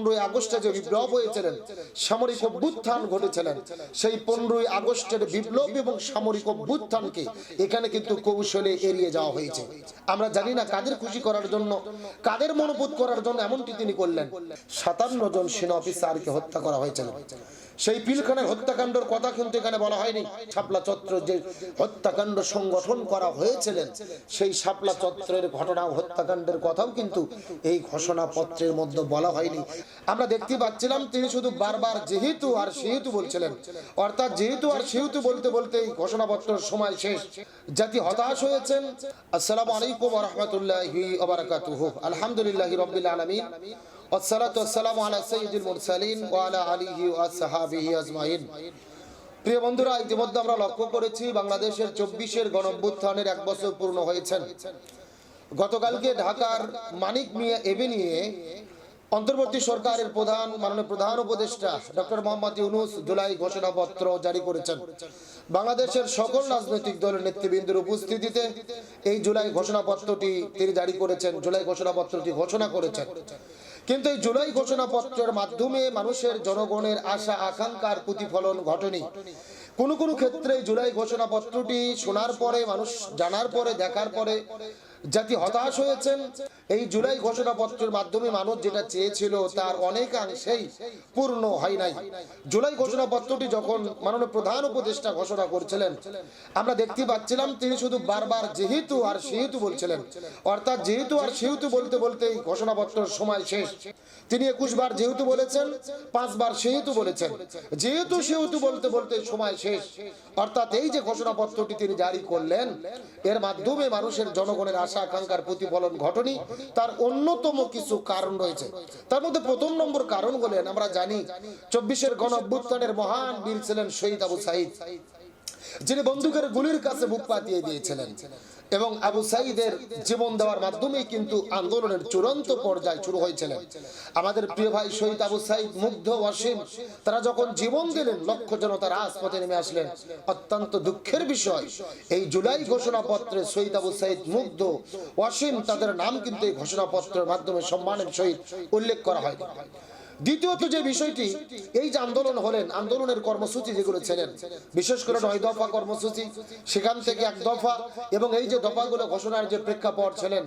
পনেরোই আগস্টে যে বিপ্লব হয়েছিলেন, সামরিক অভ্যুত্থান ঘটেছিলেন, সেই পনেরোই আগস্টের বিপ্লব এবং সামরিক অভ্যুত্থানকে এখানে কিন্তু কৌশলে এড়িয়ে যাওয়া হয়েছে। আমরা জানি না কাদের খুশি করার জন্য, কাদের মনোবোধ করার জন্য এমনটি তিনি করলেন। সাতান্ন জন সেনা অফিসারকে হত্যা করা হয়েছিল। সেই পিলখানের হত্যাকাণ্ডের কথা কিন্তু এখানে বলা হয়নি। শাপলা চত্র যে হত্যাকাণ্ড সংগঠন করা হয়েছিলেন, সেই শাপলা চত্রের ঘটনা হত্যাকাণ্ডের কথাও কিন্তু এই ঘোষণাপত্রের মধ্যে বলা হয়নি। আমরা দেখতে পাচ্ছিলাম তিনি শুধু বারবার যেহেতু আর সেহেতু বলছিলেন। অর্থাৎ যেহেতু আর সেহেতু বলতে বলতে এই ঘোষণাপত্রের সময় শেষ। জাতি হতাশ হয়েছেন। আসসালামু আলাইকুম রহমতুল্লাহি আলহামদুলিল্লাহ রবিল আলমিন। প্রিয় বন্ধুরা, ইতিমধ্যে আমরা লক্ষ্য করেছি বাংলাদেশের চব্বিশের গণভ্যুত্থানের এক বছর পূর্ণ হয়েছেন। গতকালকে ঢাকার মানিক মিয়া এভিনিয়ে অন্তর্বর্তী সরকারের প্রধান, মাননীয় প্রধান উপদেষ্টা ডক্টর মোহাম্মদ ইউনুস জুলাই ঘোষণাপত্র জারি করেছেন। বাংলাদেশের সকল রাজনৈতিক দলের নেতৃবৃন্দের উপস্থিতিতে এই জুলাই ঘোষণাপত্রটি তিনি জারি করেছেন, জুলাই ঘোষণাপত্রটি ঘোষণা করেছেন। কিন্তু এই জুলাই ঘোষণাপত্রের মাধ্যমে মানুষের জনগণের আশা, আকাঙ্ক্ষার প্রতিফলন ঘটেনি। কোনো কোনো ক্ষেত্রে জুলাই ঘোষণাপত্রটি শোনার পরে, মানুষ জানার পরে, দেখার পরে জাতি হতাশ হয়েছেন। এই জুলাই ঘোষণাপত্রের মাধ্যমে মানুষ যেটা চেয়েছিল তার অনেকাংশেই পূর্ণ হয় নাই। জুলাই ঘোষণাপত্রটি যখন মাননীয় প্রধান উপদেষ্টা ঘোষণা করছিলেন, আমরা দেখতে পাচ্ছিলাম তিনি শুধু বারবার যেহেতু আর সেহেতু বলছিলেন। অর্থাৎ যেহেতু আর সেহেতু বলতে বলতে এই ঘোষণাপত্রের সময় শেষ। তিনি একুশ বার যেহেতু বলেছেন পাঁচবার সেহেতু বলেছেন। যেহেতু সেহেতু বলতে বলতে সময় শেষ। অর্থাৎ এই যে ঘোষণাপত্রটি তিনি জারি করলেন, এর মাধ্যমে মানুষের জনগণের আশা আকাঙ্ক্ষার প্রতিফলন ঘটনি। তার অন্যতম কিছু কারণ রয়েছে। তার মধ্যে প্রথম নম্বর কারণ বলেন আমরা জানি, চব্বিশের গণ অভ্যুত্থানের মহান বীর ছিলেন শহীদ আবু সাইদ। যিনি বন্দুকের গুলির কাছে বুক পাতিয়ে দিয়েছিলেন। এবং আবু সাইদের জীবন দেওয়ার মাধ্যমে কিন্তু আন্দোলনের চূড়ান্ত পর্যায়ে শুরু হয়েছিল। আমাদের প্রিয় ভাই শহীদ আবু সাইদ মুগ্ধ ওয়াসিম তারা যখন জীবন দিলেন, লক্ষ জনতা রাজপথে নেমে আসলেন। অত্যন্ত দুঃখের বিষয়, এই জুলাই ঘোষণাপত্রে শহীদ আবু সাইদ মুগ্ধ ওয়াসিম তাদের নাম কিন্তু এই ঘোষণাপত্রের মাধ্যমে সম্মানের সহিত উল্লেখ করা হয়নি। দ্বিতীয়ত যে বিষয়টি, এই যে আন্দোলন হলেন, আন্দোলনের কর্মসূচি যেগুলো ছিলেন, বিশেষ করে নয় দফা কর্মসূচি, সেখান থেকে এক দফা, এবং এই যে দফাগুলো ঘোষণার যে প্রেক্ষাপট ছিলেন,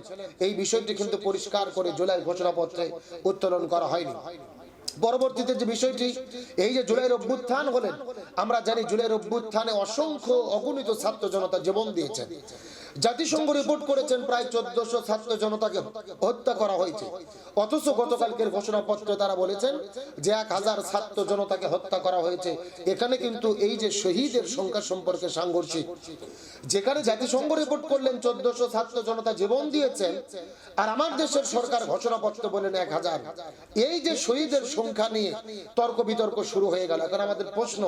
এই বিষয়টি কিন্তু পরিষ্কার করে জুলাই ঘোষণাপত্রে উত্তোলন করা হয়নি। পরবর্তীতে যে বিষয়টি, এই যে জুলাইয়ের অভ্যুত্থান হলেন, আমরা জানি জুলাইয়ের অভ্যুত্থানে অসংখ্য অগণিত ছাত্র জনতা জীবন দিয়েছেন। জাতিসংঘ রিপোর্ট করেছেন প্রায় চোদ্দশো ছাত্র জনতাকে হত্যা করা হয়েছে। অথচ গতকালকের ঘোষণাপত্রে তারা বলেছেন যে এক হাজার ছাত্র জনতাকে হত্যা করা হয়েছে। এখানে কিন্তু এই যে শহীদের সংখ্যা সম্পর্কে সাংঘর্ষিক। যেখানে জাতিসংঘ রিপোর্ট করলেন চোদ্দশো ছাত্র জনতা জীবন দিয়েছেন আর আমার দেশের সরকার ঘোষণাপত্র বলেন এক হাজার। এই যে শহীদের সংখ্যা নিয়ে তর্ক বিতর্ক শুরু হয়ে গেল। এখন আমাদের প্রশ্ন,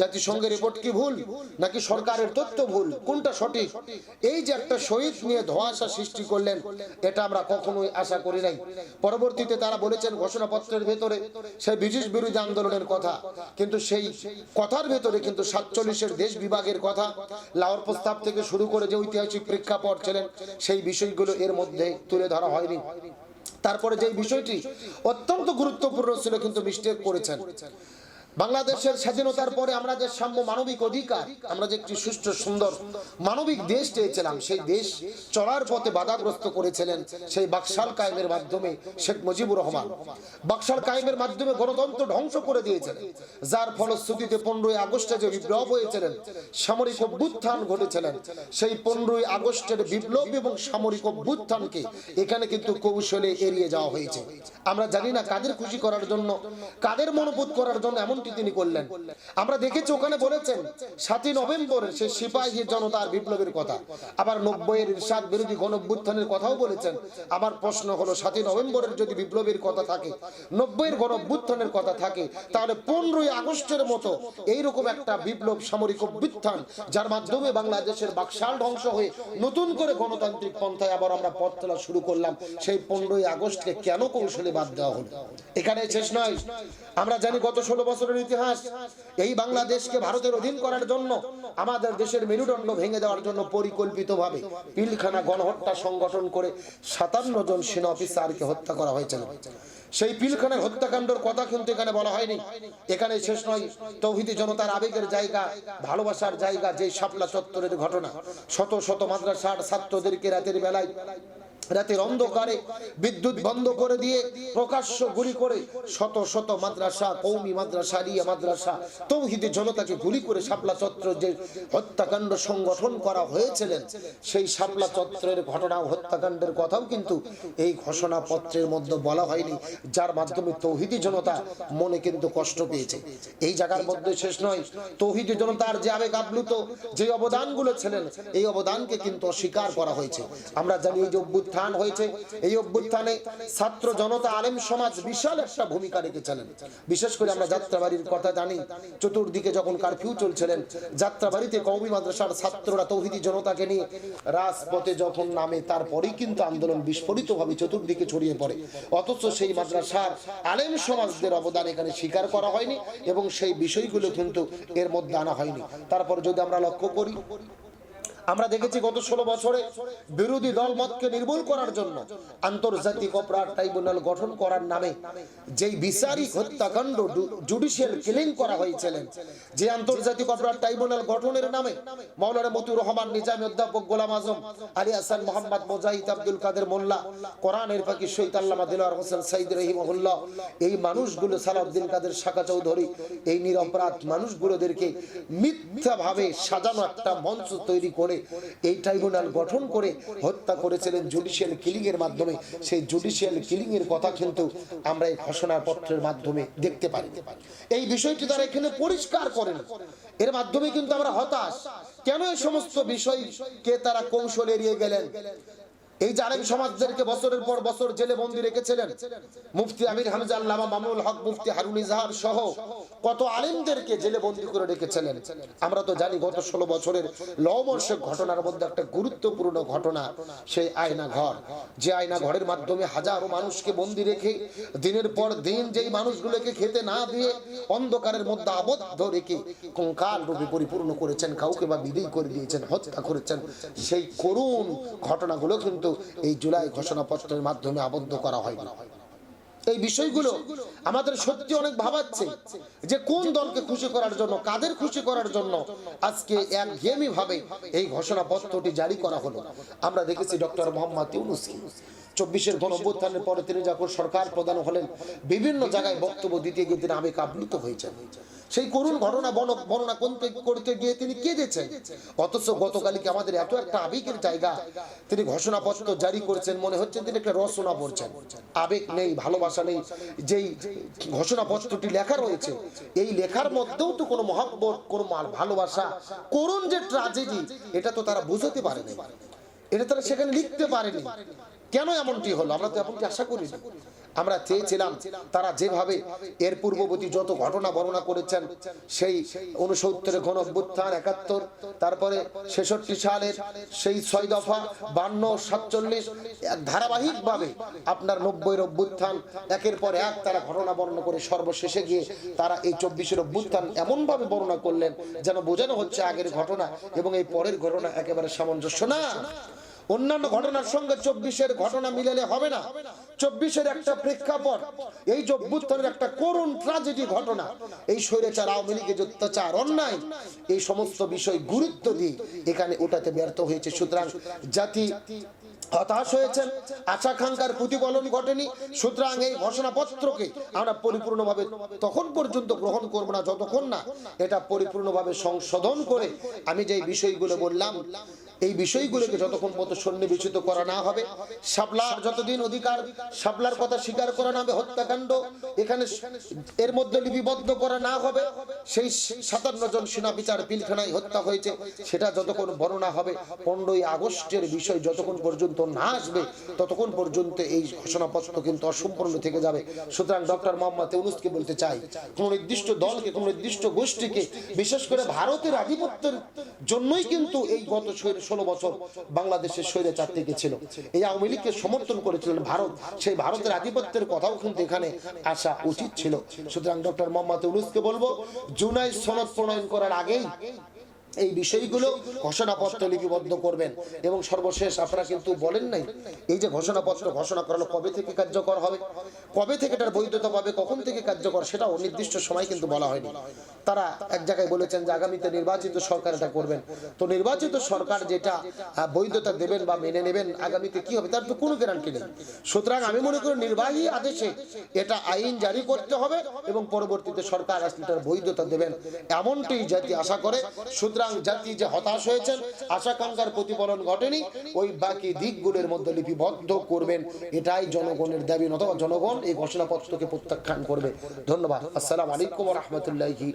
জাতিসংঘের রিপোর্ট কি ভুল নাকি সরকারের তথ্য ভুল? কোনটা সঠিক? এই যে একটা শহীদ নিয়ে ধোঁয়াশা সৃষ্টি করলেন, এটা আমরা কখনোই আশা করি নাই। পরবর্তীতে তারা বলেছেন ঘোষণাপত্রের ভেতরে সেই ব্রিটিশ বিরোধী আন্দোলনের কথা, কিন্তু সেই কথার ভেতরে কিন্তু সাতচল্লিশের দেশ বিভাগের কথা, লাহোর প্রস্তাব থেকে শুরু করে যে ঐতিহাসিক প্রেক্ষাপট ছিলেন, সেই বিষয়গুলো এর মধ্যে তুলে ধরা হয়নি। তারপরে যে বিষয়টি অত্যন্ত গুরুত্বপূর্ণ ছিল, কিন্তু মিস্টেক করেছেন। বাংলাদেশের স্বাধীনতার পরে আমরা যে সাম্য মানবিক অধিকার, আমরা যে একটি সুষ্ঠু, সুন্দর মানবিক দেশ চেয়েছিলাম, সেই দেশ চলার পথে বাধাগ্রস্ত করেছিলেন সেই বাকশাল কায়েমের মাধ্যমে শেখ মুজিবুর রহমান। বাকশাল কায়েমের মাধ্যমে গণতন্ত্র ধ্বংস করে দিয়েছিলেন, যার ফলশ্রুতিতে পনেরোই আগস্টে যে বিপ্লব হয়েছিলেন, সামরিক অভ্যুত্থান ঘটেছিলেন, সেই পনেরোই আগস্টের বিপ্লব এবং সামরিক অভ্যুত্থানকে এখানে কিন্তু কৌশলে এড়িয়ে যাওয়া হয়েছে। আমরা জানি না কাদের খুশি করার জন্য, কাদের মনোবোধ করার জন্য এমনটি তিনি করলেন। আমরা দেখেছি ওখানে বলেছেন, সাতই নভেম্বর সে সিপাহী জনতার বিপ্লবের কথা। আবার নব্বইয়ের ইরশাদ বিরোধী গণভ্যুত্থানের কথাও বলেছেন। আমার প্রশ্ন হলো, সাতই নভেম্বরের যদি বিপ্লবের কথা থাকে, নব্বইয়ের গণভ্যুত্থানের কথা থাকে, তাহলে পনেরোই আগস্টের মতো এইরকম একটা বিপ্লব, সামরিক অভ্যুত্থান, যার মাধ্যমে বাংলাদেশের বাকশাল ধ্বংস হয়ে নতুন করে গণতান্ত্রিক পন্থায় আবার আমরা পথ চলা শুরু করলাম, সেই পনেরোই আগস্টকে কেন কৌশলে বাদ দেওয়া হলো? এখানে শেষ নয়। আমরা জানি গত ষোলো বছরের ইতিহাস, এই বাংলাদেশকে ভারতের অধীন করার জন্য, আমাদের দেশের মেরুদণ্ড ভেঙে দেওয়ার জন্য পরিকল্পিতভাবে পিলখানা গণহত্যা সংগঠন করে সাতান্ন জন সেনা অফিসারকে হত্যা করা হয়েছিল। সেই পিলখানের হত্যাকাণ্ডের কথা কিন্তু এখানে বলা হয়নি। এখানে শেষ নয়, তৌহিদি জনতার আবেগের জায়গা, ভালোবাসার জায়গা যে শাপলা চত্বরের ঘটনা। শত শত মাদ্রাসার ছাত্রদেরকে রাতের বেলায় রাতের অন্ধকারে বিদ্যুৎ বন্ধ করে দিয়ে প্রকাশ্য গুলি করে শত শত মাদ্রাসা, কৌমি মাদ্রাসা রিয়া মাদ্রাসা, তৌহিদি জনতাকে গুলি করে শাপলা চত্র যে হত্যাকাণ্ড সংগঠন করা হয়েছিলেন, সেই শাপলা চত্রের ঘটনা হত্যাকাণ্ডের কথাও কিন্তু এই ঘোষণাপত্রের মধ্যে বলা হয়নি, যার মাধ্যমে তৌহিদি জনতা মনে কিন্তু কষ্ট পেয়েছে। এই জায়গার মধ্যে শেষ নয়, তৌহিদি জনতার যে আবেগ আপ্লুত, যে অবদানগুলো ছিলেন, এই অবদানকে কিন্তু অস্বীকার করা হয়েছে। আমরা জানি এই যে অভ্যুত্থান হয়েছে এই অভ্যুত্থানে ছাত্র জনতা আলেম সমাজ বিশাল একটা ভূমিকা রেখেছিলেন। বিশেষ করে আমরা যাত্রাবাড়ির কথা জানি, চতুর্দিকে যখন কারফিউ চলছিলেন, যাত্রাবাড়িতে কৌমি মাদ্রাসার ছাত্ররা তৌহিদি জনতাকে নিয়ে রাজপথে যখন নামে, তারপরেই কিন্তু আন্দোলন বিস্ফোরিতভাবে চতুর্দিকে ছড়িয়ে পড়ে। অথচ সেই মাদ্রাসার আলেম সমাজদের অবদান এখানে স্বীকার করা হয়নি এবং সেই বিষয়গুলো কিন্তু এর মধ্যে আনা হয়নি। তারপর যদি আমরা লক্ষ্য করি আমরা দেখেছি গত ষোলো বছরে বিরোধী দল মতকে নির্মূল করার জন্য আন্তর্জাতিক অপরাধ ট্রাইব্যুনাল গঠন করার নামে যেই বিচারিক হত্যাকাণ্ড জুডিশিয়াল কিলিং করা হয়েছিলেন, যে আন্তর্জাতিক অপরাধ ট্রাইব্যুনাল গঠনের নামে মাওলানা মতিউর রহমান, নিজামী অধ্যাপক গোলাম আজম, আলী হাসান মোহাম্মদ, মোজাহিদ আব্দুল কাদের মোল্লা, কোরআনের পাখি শহীদ আল্লামা দিলার হোসেন সাইদ রহিমহুল্লাহ, এই মানুষগুলো সালাউদ্দিন কাদের শাখা চৌধুরী, এই নিরপরাধ মানুষগুলোদেরকে মিথ্যাভাবে সাজানো একটা মঞ্চ তৈরি করে এই ট্রাইব্যুনাল গঠন করে হত্যা করেছিলেন জুডিশিয়াল কিলিং এর মাধ্যমে। সেই জুডিশিয়াল কিলিং এর কথা কিন্তু আমরা এই ঘোষণাপত্রের মাধ্যমে দেখতে পারি। এই বিষয়টি তারা এখানে পরিষ্কার করেন। এর মাধ্যমে কিন্তু আমরা হতাশ। কেন এই সমস্ত বিষয়কে তারা কৌশল এড়িয়ে গেলেন? এই যে আলেম সমাজদেরকে বছরের পর বছর জেলে বন্দি রেখেছিলেন। মুফতি আমির হামজা আল্লামা মামুল হক, মুফতি হারুন ইজাহার সহ কত আলেমদেরকে জেলে বন্দি করে রেখেছিলেন। আমরা তো জানি গত ষোলো বছরের লবর্ষের ঘটনার মধ্যে একটা গুরুত্বপূর্ণ ঘটনা, সেই আয়না ঘর। যে আয়না ঘরের মাধ্যমে হাজারো মানুষকে বন্দি রেখে দিনের পর দিন যেই মানুষগুলোকে খেতে না দিয়ে অন্ধকারের মধ্যে আবদ্ধ রেখে কঙ্কাল রূপে পরিপূর্ণ করেছেন, কাউকে বা বিদেয় করে দিয়েছেন, হত্যা করেছেন, সেই করুণ ঘটনাগুলো কিন্তু এই জুলাই ঘোষণাপত্রের মাধ্যমে আবদ্ধ করা হয়নি। এই বিষয়গুলো আমাদের সত্যি অনেক ভাবাচ্ছে যে কোন দলকে খুশি করার জন্য, কাদের খুশি করার জন্য আজকে এক গেমি ভাবে এই ঘোষণাপত্রটি জারি করা হলো। আমরা দেখেছি ডক্টর মোহাম্মদ ইউনুসকে। চব্বিশের গণ অভ্যুত্থানের পরে তিনি যখন সরকার প্রধান হলেন, বিভিন্ন জায়গায় বক্তব্য দিতে গিয়ে তিনি আবেগ আপ্লুত হয়েছেন। সেই করুণ ঘটনা বর্ণনা করতে করতে গিয়ে তিনি কেঁদেছেন। অথচ গতকালকে আমাদের এত একটা আবেগের জায়গা। তিনি ঘোষণাপত্র জারি করেছেন, মনে হচ্ছে তিনি একটা রচনা পড়ছেন। আবেগ নেই, ভালোবাসা নেই। যেই ঘোষণাপত্রটি লেখা রয়েছে, এই লেখার মধ্যেও তো কোনো মহাব্বত, কোনো মাল- ভালোবাসা, করুণ যে ট্রাজেডি, এটা তো তারা বুঝতে পারেনি। এটা তারা সেখানে লিখতে পারেনি। কেন এমনটি হলো? আমরা তো এমনটি আশা করি আমরা চেয়েছিলাম তারা যেভাবে এর পূর্ববর্তী যত ঘটনা বর্ণনা করেছেন, সেই উনসত্তরের ঘন অভ্যুত্থান একাত্তর, তারপরে ছেষট্টি সালের সেই ছয় দফা বান্ন, সাতচল্লিশ, ধারাবাহিকভাবে আপনার নব্বইয়ের অভ্যুত্থান, একের পর এক তারা ঘটনা বর্ণনা করে সর্বশেষে গিয়ে তারা এই চব্বিশের অভ্যুত্থান এমনভাবে বর্ণনা করলেন যেন বোঝানো হচ্ছে আগের ঘটনা এবং এই পরের ঘটনা একেবারে সামঞ্জস্য না। অন্যান্য ঘটনার সঙ্গে চব্বিশের ঘটনা মিলালে হবে না। চব্বিশের একটা প্রেক্ষাপট, এই যে একটা করুণ ট্রাজেডি ঘটনা, এই স্বৈরাচার আওয়ামী লীগের অত্যাচার, অন্যায়, এই সমস্ত বিষয় গুরুত্ব দিয়ে এখানে ওটাতে ব্যর্থ হয়েছে। সুতরাং জাতি হতাশ হয়েছেন। আশা খাঙ্কার প্রতিফলন ঘটেনি। সুতরাং এই ঘোষণাপত্রকে আমরা পরিপূর্ণভাবে তখন পর্যন্ত গ্রহণ করব না, যতক্ষণ না এটা পরিপূর্ণভাবে সংশোধন করে আমি যে বিষয়গুলো বললাম, এই বিষয়গুলোকে যতক্ষণ মতো সন্নিবেশিত করা না হবে, শাপলার যতদিন অধিকার, শাপলার কথা স্বীকার করা না হবে, হত্যাকাণ্ড এখানে এর মধ্যে লিপিবদ্ধ করা না হবে, সেই সাতান্ন জন সেনা বিচার পিলখানায় হত্যা হয়েছে, সেটা যতক্ষণ বর্ণনা হবে, পনেরোই আগস্টের বিষয় যতক্ষণ পর্যন্ত না আসবে ততক্ষণ পর্যন্ত এই ঘোষণাপত্র কিন্তু অসম্পূর্ণ থেকে যাবে। সুতরাং ডক্টর মোহাম্মদ ইউনুসকে বলতে চাই, কোন নির্দিষ্ট দলকে, কোন নির্দিষ্ট গোষ্ঠীকে, বিশেষ করে ভারতের আধিপত্যের জন্যই কিন্তু এই গত ষোলো- বছর বাংলাদেশের স্বৈরাচার থেকে ছিল। এই আওয়ামী লীগকে সমর্থন করেছিলেন ভারত, সেই ভারতের আধিপত্যের কথাও কিন্তু এখানে আসা উচিত ছিল। সুতরাং ডক্টর মোহাম্মদ ইউনুসকে বলব জুনাই সনদ প্রণয়ন করার আগেই এই বিষয়গুলো ঘোষণাপত্র লিপিবদ্ধ করবেন। এবং সর্বশেষ আপনারা কিন্তু বলেন নাই, এই যে ঘোষণাপত্র ঘোষণা করানো কবে থেকে কার্যকর হবে, কবে থেকে এটার বৈধতা পাবে, কখন থেকে কার্যকর সেটা অনির্দিষ্ট সময় কিন্তু বলা হয়নি। তারা এক জায়গায় বলেছেন যে আগামীতে নির্বাচিত সরকার এটা করবেন। তো নির্বাচিত সরকার যেটা বৈধতা দেবেন বা মেনে নেবেন, আগামীতে কি হবে তার তো কোনো গ্যারান্টি নেই। সুতরাং আমি মনে করি নির্বাহী আদেশে এটা আইন জারি করতে হবে এবং পরবর্তীতে সরকার আসলে এটার বৈধতা দেবেন এমনটি জাতি আশা করে। সুতরাং জাতি যে হতাশ হয়েছেন আশাকাঙ্ক্ষার প্রতিফলন ঘটেনি। ওই বাকি দিকগুলোর মধ্যে লিপিবদ্ধ করবেন। এটাই জনগণের দাবি অথবা জনগণ এই ঘোষণাপত্রকে প্রত্যাখ্যান করবে। ধন্যবাদ। আসসালামু আলাইকুম রহমতুল্লাহি